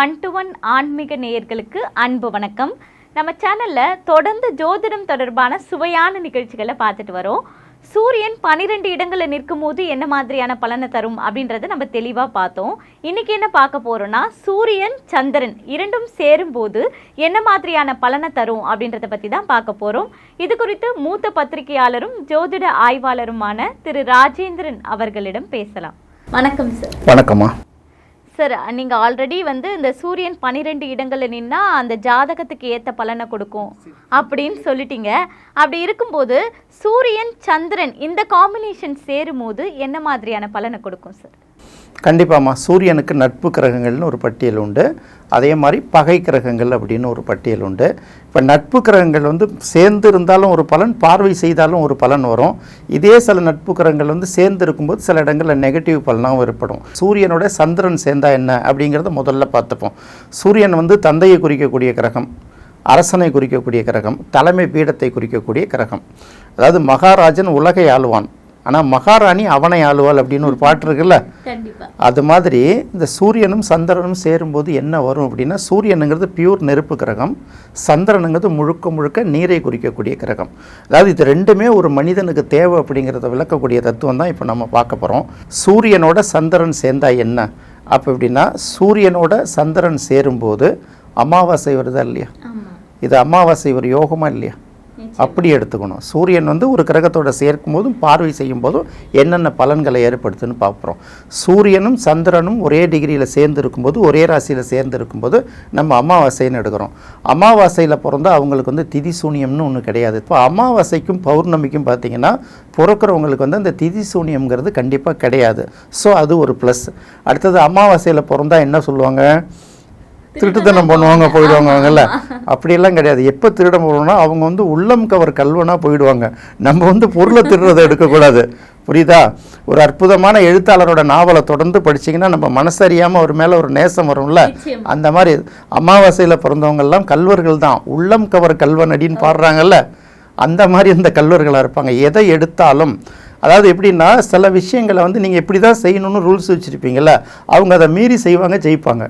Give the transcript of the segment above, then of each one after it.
One to one ஆன்மீக நேயர்களுக்கு அன்பு வணக்கம். நம்ம சேனலில் தொடர்ந்து ஜோதிடம் தொடர்பான சுவையான நிகழ்ச்சிகளை பார்த்துட்டு வரோம். சூரியன் பன்னிரெண்டு இடங்களில் நிற்கும் போது என்ன மாதிரியான பலனை தரும் அப்படின்றத நம்ம தெளிவாக பார்த்தோம். இன்னைக்கு என்ன பார்க்க போறோம்னா சூரியன் சந்திரன் இரண்டும் சேரும்போது என்ன மாதிரியான பலனை தரும் அப்படின்றத பற்றி தான் பார்க்க போகிறோம் இது குறித்து மூத்த பத்திரிகையாளரும் ஜோதிட ஆய்வாளருமான திரு ராஜேந்திரன் அவர்களிடம் பேசலாம். வணக்கம் சார் வணக்கம்மா. சார் நீங்கள் ஆல்ரெடி வந்து இந்த சூரியன் பன்னிரெண்டு இடங்களில் நின்னா அந்த ஜாதகத்துக்கு ஏற்ற பலனை கொடுக்கும் அப்படின்னு சொல்லிட்டீங்க. அப்படி இருக்கும்போது சூரியன் சந்திரன் இந்த காம்பினேஷன் சேரும்போது என்ன மாதிரியான பலனை கொடுக்கும் சார் கண்டிப்பாம்மா. சூரியனுக்கு நட்பு கிரகங்கள்னு ஒரு பட்டியல் உண்டு. அதே மாதிரி பகை கிரகங்கள் அப்படின்னு ஒரு பட்டியல் உண்டு. இப்போ நட்பு கிரகங்கள் வந்து சேர்ந்து இருந்தாலும் ஒரு பலன் பார்வை செய்தாலும் ஒரு பலன் வரும். இதே சில நட்பு கிரகங்கள் வந்து சேர்ந்து இருக்கும்போது சில இடங்களில் நெகட்டிவ் பலனாகவும் ஏற்படும். சூரியனோட சந்திரன் சேர்ந்தா என்ன அப்படிங்கிறத முதல்ல பார்த்துப்போம். சூரியன் வந்து தந்தையை குறிக்கக்கூடிய கிரகம் அரசனை குறிக்கக்கூடிய கிரகம் தலைமை பீடத்தை குறிக்கக்கூடிய கிரகம். அதாவது மகாராஜன் உலகை ஆளுவான். ஆனால் மகாராணி அவனை ஆளுவாள் அப்படின்னு ஒரு பாட்டு இருக்குல்ல? அது மாதிரி இந்த சூரியனும் சந்திரனும் சேரும்போது என்ன வரும் அப்படின்னா சூரியனுங்கிறது பியூர் நெருப்பு கிரகம் சந்திரனுங்கிறது முழுக்க முழுக்க நீரை குறிக்கக்கூடிய கிரகம். அதாவது இது ரெண்டுமே ஒரு மனிதனுக்கு தேவை அப்படிங்கிறத விளக்கக்கூடிய தத்துவம் தான் இப்போ நம்ம பார்க்க போகிறோம் சூரியனோட சந்திரன் சேர்ந்தா என்ன? அப்போ எப்படின்னா சூரியனோட சந்திரன் சேரும்போது அமாவாசை வருதா இல்லையா? இது அமாவாசை ஒரு யோகமா இல்லையா? அப்படி எடுத்துக்கணும். சூரியன் வந்து ஒரு கிரகத்தோட சேர்க்கும் போதும் பார்வை செய்யும் போதும் என்னென்ன பலன்களை ஏற்படுத்துன்னு பார்க்குறோம் சூரியனும் சந்திரனும் ஒரே டிகிரியில் சேர்ந்து இருக்கும்போது ஒரே ராசியில் சேர்ந்து இருக்கும்போது நம்ம அமாவாசைன்னு எடுக்கிறோம். அமாவாசையில் பிறந்தா அவங்களுக்கு வந்து திதி சூனியம்னு ஒன்று கிடையாது. இப்போ அமாவாசைக்கும் பௌர்ணமிக்கும் பார்த்தீங்கன்னா பிறக்கிறவங்களுக்கு வந்து அந்த திதி சூனியம்ங்கிறது கண்டிப்பாக கிடையாது. ஸோ அது ஒரு ப்ளஸ் அடுத்தது அமாவாசையில் பிறந்தா என்ன சொல்லுவாங்க? திருட்டுத்தனம் பண்ணுவாங்க போயிடுவாங்க அவங்கல்ல அப்படியெல்லாம் கிடையாது. எப்போ திருட போகணும்னா அவங்க வந்து உள்ளம் கவர் கல்வனாக போயிடுவாங்க. நம்ம வந்து பொருளை திருடுறதை எடுக்கக்கூடாது. புரியுதா? ஒரு அற்புதமான எழுத்தாளரோட நாவலை தொடர்ந்து படிச்சீங்கன்னா நம்ம மனசறியாமல் அவர் மேலே ஒரு நேசம் வரும்ல. அந்த மாதிரி அமாவாசையில் பிறந்தவங்க எல்லாம் கல்வர்கள் தான். உள்ளம் கவர் கல்வன் அடின்னு பாடுறாங்கல்ல? அந்த மாதிரி இந்த கல்வர்களாக இருப்பாங்க. எதை எடுத்தாலும். அதாவது எப்படின்னா சில விஷயங்களை வந்து நீங்கள் இப்படி தான் செய்யணும்னு ரூல்ஸ் வச்சுருப்பீங்கள்ல அவங்க அதை மீறி செய்வாங்க ஜெயிப்பாங்க.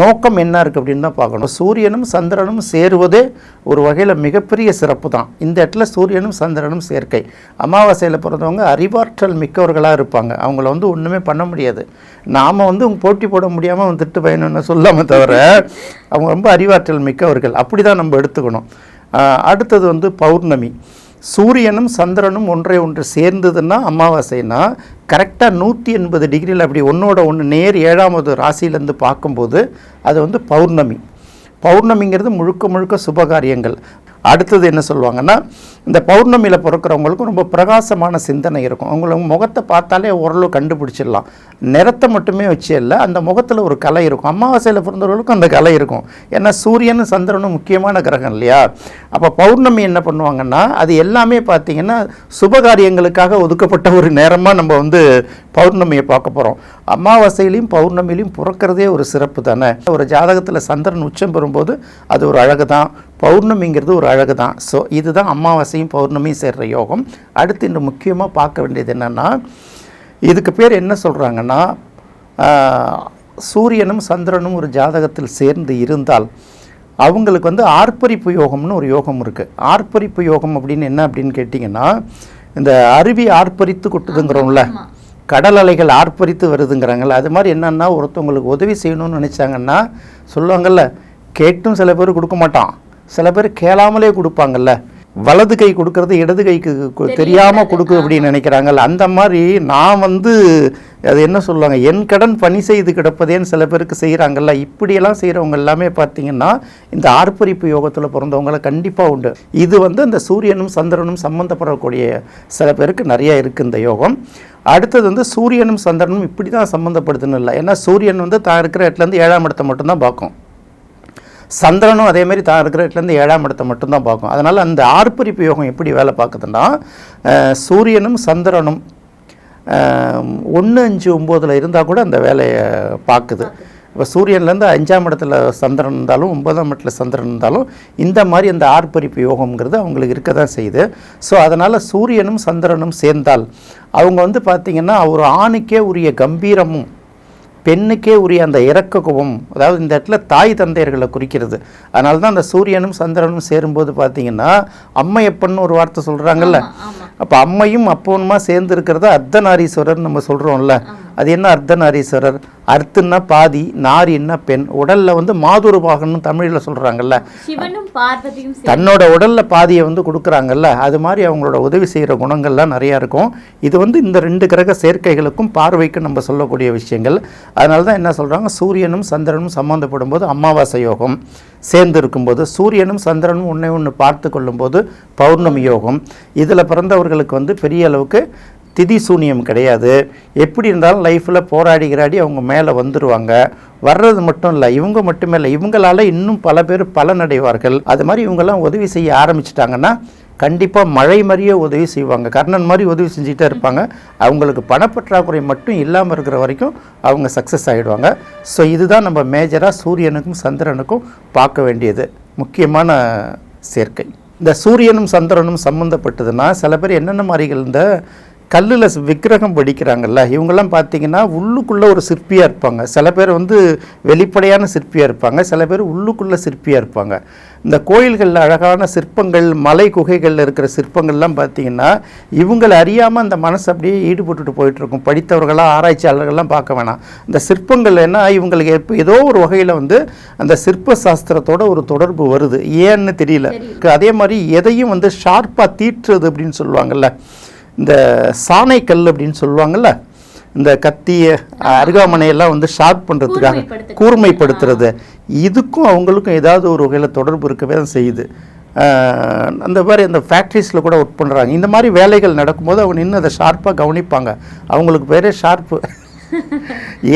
நோக்கம் என்ன இருக்குது அப்படின்னு தான் பார்க்கணும். சூரியனும் சந்திரனும் சேருவதே ஒரு வகையில் மிகப்பெரிய சிறப்பு தான். இந்த இடத்துல சூரியனும் சந்திரனும் சேர்க்கை. அமாவாசையில் பிறந்தவங்க அறிவாற்றல் மிக்கவர்களாக இருப்பாங்க. அவங்கள வந்து ஒன்றுமே பண்ண முடியாது. நாம் வந்து அவங்க போட்டி போட முடியாமல் அவன் திட்டு பயணம்னு சொல்லாமல் தவிர அவங்க ரொம்ப அறிவாற்றல் மிக்கவர்கள். அப்படி தான் நம்ம எடுத்துக்கணும். அடுத்தது வந்து பௌர்ணமி. சூரியனும் சந்திரனும் ஒன்றை ஒன்று சேர்ந்ததுன்னா அமாவாசைனா கரெக்டாக நூற்றி எண்பது டிகிரியில் அப்படி ஒன்றோட ஒன்று நேர் ஏழாவது ராசியிலேருந்து பார்க்கும்போது அது வந்து பௌர்ணமி. பௌர்ணமிங்கிறது முழுக்க முழுக்க சுபகாரியங்கள். அடுத்தது என்ன சொல்லுவாங்கன்னா இந்த பௌர்ணமியில் பிறக்கிறவங்களுக்கும் ரொம்ப பிரகாசமான சிந்தனை இருக்கும். அவங்களுக்கு முகத்தை பார்த்தாலே ஓரளவு கண்டுபிடிச்சிடலாம். நிறத்தை மட்டுமே வச்சு இல்லை அந்த முகத்தில் ஒரு கலை இருக்கும். அமாவாசையில் பிறந்தவர்களுக்கும் அந்த கலை இருக்கும். ஏன்னா சூரியனும் சந்திரனும் முக்கியமான கிரகம் இல்லையா? அப்போ பௌர்ணமி என்ன பண்ணுவாங்கன்னா அது எல்லாமே பார்த்தீங்கன்னா சுபகாரியங்களுக்காக ஒதுக்கப்பட்ட ஒரு நேரமாக நம்ம வந்து பௌர்ணமியை பார்க்க போகிறோம் அமாவாசையிலையும் பௌர்ணமிலையும் பிறக்கிறதே ஒரு சிறப்பு தானே? ஒரு ஜாதகத்தில் சந்திரன் உச்சம் பெறும்போது அது ஒரு அழகு தான் பௌர்ணமிங்கிறது ஒரு அழகு தான் ஸோ இதுதான் அமாவாசையும் பௌர்ணமியும் சேர்ற யோகம். அடுத்து இன்னும் முக்கியமாக பார்க்க வேண்டியது என்னென்னா இதுக்கு பேர் என்ன சொல்கிறாங்கன்னா சூரியனும் சந்திரனும் ஒரு ஜாதகத்தில் சேர்ந்து இருந்தால் அவங்களுக்கு வந்து ஆர்ப்பரிப்பு யோகம்னு ஒரு யோகம் இருக்குது ஆர்ப்பரிப்பு யோகம் அப்படின்னு என்ன அப்படின்னு கேட்டிங்கன்னா இந்த அருவி ஆர்ப்பரித்து கொட்டுதுங்கிறோம்ல கடல் அலைகள் ஆர்ப்பரித்து வருதுங்கிறாங்கல்ல அது மாதிரி என்னன்னா ஒருத்தவங்களுக்கு உதவி செய்யணும்னு நினச்சாங்கன்னா சொல்லுவாங்கல்ல கேட்டும் சில பேர் கொடுக்க மாட்டான். சில பேர் கேளாமலே கொடுப்பாங்கல்ல. வலது கை கொடுக்கறது இடது கைக்கு கு- தெரியாம கொடுக்குது அப்படின்னு நினைக்கிறாங்கல்ல. அந்த மாதிரி நான் வந்து அது என்ன சொல்லுவாங்க என் கடன் பணி செய்து கிடப்பதேன்னு சில பேருக்கு செய்கிறாங்கல்ல இப்படியெல்லாம் செய்கிறவங்க எல்லாமே பார்த்தீங்கன்னா இந்த ஆர்ப்பரிப்பு யோகத்தில் பிறந்தவங்கள கண்டிப்பாக உண்டு. இது வந்து இந்த சூரியனும் சந்திரனும் சம்மந்தப்படக்கூடிய சில பேருக்கு நிறைய இருக்குது இந்த யோகம். அடுத்தது வந்து சூரியனும் சந்திரனும் இப்படி தான் சம்மந்தப்படுத்துன்னு இல்லை. ஏன்னா சூரியன் வந்து தான் இருக்கிற இடத்துலேருந்து ஏழாம் இடத்தை மட்டும்தான் பார்க்கும். சந்திரனும் அதே மாதிரி தான் இருக்கிற இடத்துலேருந்து ஏழாம் இடத்தை மட்டும்தான் பார்க்கும். அதனால் அந்த ஆர்ப்பரிப்பு யோகம் எப்படி வேலை பார்க்குதுன்னா சூரியனும் சந்திரனும் ஒன்று அஞ்சு ஒம்போதில் இருந்தால் கூட அந்த வேலையை பார்க்குது. இப்போ சூரியன்லேருந்து அஞ்சாம் இடத்துல சந்திரன் இருந்தாலும் ஒன்பதாம் இடத்துல சந்திரன் இருந்தாலும் இந்த மாதிரி அந்த ஆர்ப்பரிப்பு யோகம்ங்கிறது அவங்களுக்கு இருக்க தான் செய்யுது. ஸோ அதனால் சூரியனும் சந்திரனும் சேர்ந்தால் அவங்க வந்து பார்த்திங்கன்னா ஒரு ஆணுக்கே உரிய கம்பீரமும் பெண்ணுக்கே உரிய அந்த இறக்க குணம் அதாவது இந்த இடத்துல தாய் தந்தையர்களை குறிக்கிறது. அதனால தான் அந்த சூரியனும் சந்திரனும் சேரும்போது பார்த்தீங்கன்னா அம்மையப்பன் ஒரு வார்த்தை சொல்கிறாங்கல்ல அப்போ அம்மையும் அப்பனுமா சேர்ந்து இருக்கிறத அர்த்தநாரீஸ்வரர் நம்ம சொல்கிறோம்ல அது என்ன அர்த்தநாரீஸ்வரர்? அர்த்தன்னா பாதி நாரின்னா பெண்? உடல்ல வந்து மாதுரு பாகன்னு தமிழில் சொல்கிறாங்கல்ல தன்னோட உடல்ல பாதியை வந்து கொடுக்குறாங்கல்ல. அது மாதிரி அவங்களோட உதவி செய்கிற குணங்கள்லாம் நிறையா இருக்கும். இது வந்து இந்த ரெண்டு கிரக சேர்க்கைகளுக்கும் பார்வைக்கும் நம்ம சொல்லக்கூடிய விஷயங்கள். அதனால தான் என்ன சொல்கிறாங்க சூரியனும் சந்திரனும் சம்மந்தப்படும் போது அமாவாசை யோகம். சேர்ந்து இருக்கும்போது சூரியனும் சந்திரனும் ஒன்றை ஒன்று பார்த்து கொள்ளும்போது பௌர்ணமி யோகம். இதில் பிறந்தவர்களுக்கு வந்து பெரிய அளவுக்கு திதி சூனியம் கிடையாது. எப்படி இருந்தாலும் லைஃப்பில் போராடிகிறாடி அவங்க மேலே வந்துடுவாங்க வர்றது மட்டும் இல்லை இவங்க மட்டுமே இல்லை இவங்களால இன்னும் பல பேர் பலனடைவார்கள். அது மாதிரி இவங்கெல்லாம் உதவி செய்ய ஆரம்பிச்சிட்டாங்கன்னா கண்டிப்பாக மழை மாதிரியே உதவி செய்வாங்க. கர்ணன் மாதிரி உதவி செஞ்சுட்டே இருப்பாங்க. அவங்களுக்கு பணப்பற்றாக்குறை மட்டும் இல்லாமல் இருக்கிற வரைக்கும் அவங்க சக்ஸஸ் ஆகிடுவாங்க ஸோ இதுதான் நம்ம மேஜராக சூரியனுக்கும் சந்திரனுக்கும் பார்க்க வேண்டியது. முக்கியமான சேர்க்கை. இந்த சூரியனும் சந்திரனும் சம்மந்தப்பட்டதுன்னா சில பேர் என்னென்ன மாதிரிகள் இந்த கல்லில் விக்கிரகம் வடிக்கிறாங்கல்ல இவங்கெல்லாம் பார்த்தீங்கன்னா உள்ளுக்குள்ளே ஒரு சிற்பியாக இருப்பாங்க. சில பேர் வந்து வெளிப்படையான சிற்பியாக இருப்பாங்க சில பேர் உள்ளுக்குள்ளே சிற்பியாக இருப்பாங்க. இந்த கோயில்களில் அழகான சிற்பங்கள் மலை குகைகளில் இருக்கிற சிற்பங்கள்லாம் பார்த்தீங்கன்னா இவங்களை அறியாமல் அந்த மனசு அப்படியே ஈடுபட்டுட்டு போயிட்டுருக்கும். படித்தவர்களாக ஆராய்ச்சியாளர்கள்லாம் பார்க்க வேணாம். இந்த சிற்பங்கள் என்ன இவங்களுக்கு எப்போ ஏதோ ஒரு வகையில் வந்து அந்த சிற்ப சாஸ்திரத்தோட ஒரு தொடர்பு வருது. ஏன்னு தெரியல. அதே மாதிரி எதையும் வந்து ஷார்ப்பாக தீட்டுறது அப்படின்னு சொல்லுவாங்கல்ல இந்த சாணைக்கல் அப்படின்னு சொல்லுவாங்கல்ல இந்த கத்திய அருகாமனையெல்லாம் வந்து ஷார்ப் பண்ணுறதுக்காக கூர்மைப்படுத்துறது. இதுக்கும் அவங்களுக்கும் ஏதாவது ஒரு வகையில் தொடர்பு இருக்கவே தான் செய்யுது. அந்த மாதிரி அந்த ஃபேக்ட்ரிஸில் கூட ஒர்க் பண்ணுறாங்க இந்த மாதிரி வேலைகள் நடக்கும்போது அவங்க நின்று அதை ஷார்ப்பாக கவனிப்பாங்க. அவங்களுக்கு பேரே ஷார்ப்பு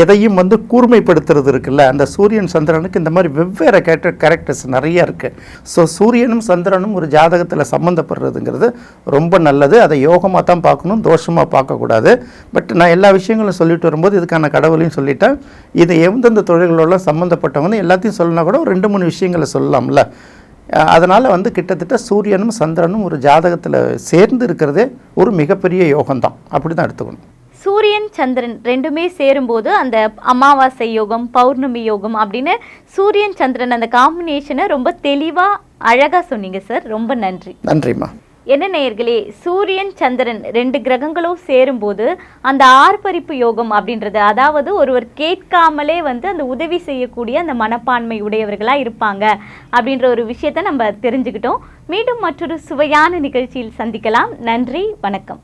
எதையும் வந்து கூர்மைப்படுத்துறது இருக்குல்ல? அந்த சூரியன் சந்திரனுக்கு இந்த மாதிரி வெவ்வேறு கேரக்டர் கேரக்டர்ஸ் நிறைய இருக்குது ஸோ சூரியனும் சந்திரனும் ஒரு ஜாதகத்தில் சம்மந்தப்படுறதுங்கிறது ரொம்ப நல்லது. அதை யோகமாக தான் பார்க்கணும் தோஷமாக பார்க்கக்கூடாது பட் நான் எல்லா விஷயங்களும் சொல்லிட்டு வரும்போது இதுக்கான கடவுளையும் சொல்லிட்டேன். இது எந்தெந்த தொழில்களோட சம்மந்தப்பட்டவங்க எல்லாத்தையும் சொல்லணும்னா கூட ஒரு ரெண்டு மூணு விஷயங்களை சொல்லலாம்ல. அதனால் வந்து கிட்டத்தட்ட சூரியனும் சந்திரனும் ஒரு ஜாதகத்தில் சேர்ந்து இருக்கிறதே ஒரு மிகப்பெரிய யோகம்தான். அப்படி தான் எடுத்துக்கணும். சூரியன் சந்திரன் ரெண்டுமே சேரும்போது அந்த அமாவாசை யோகம் பௌர்ணமி யோகம் அப்படின்னு சூரியன் சந்திரன் அந்த காம்பினேஷனை ரொம்ப தெளிவா அழகா சொன்னீங்க சார் ரொம்ப நன்றி. நன்றிம்மா. என்ன நேயர்களே சூரியன் சந்திரன் ரெண்டு கிரகங்களும் சேரும்போது அந்த ஆர்ப்பரிப்பு யோகம் அப்படின்றது அதாவது ஒருவர் கேட்காமலே வந்து அந்த உதவி செய்யக்கூடிய அந்த மனப்பான்மை உடையவர்களா இருப்பாங்க அப்படின்ற ஒரு விஷயத்தை நம்ம தெரிஞ்சுக்கிட்டோம். மீண்டும் மற்றொரு சுவையான நிகழ்ச்சியில் சந்திக்கலாம். நன்றி வணக்கம்.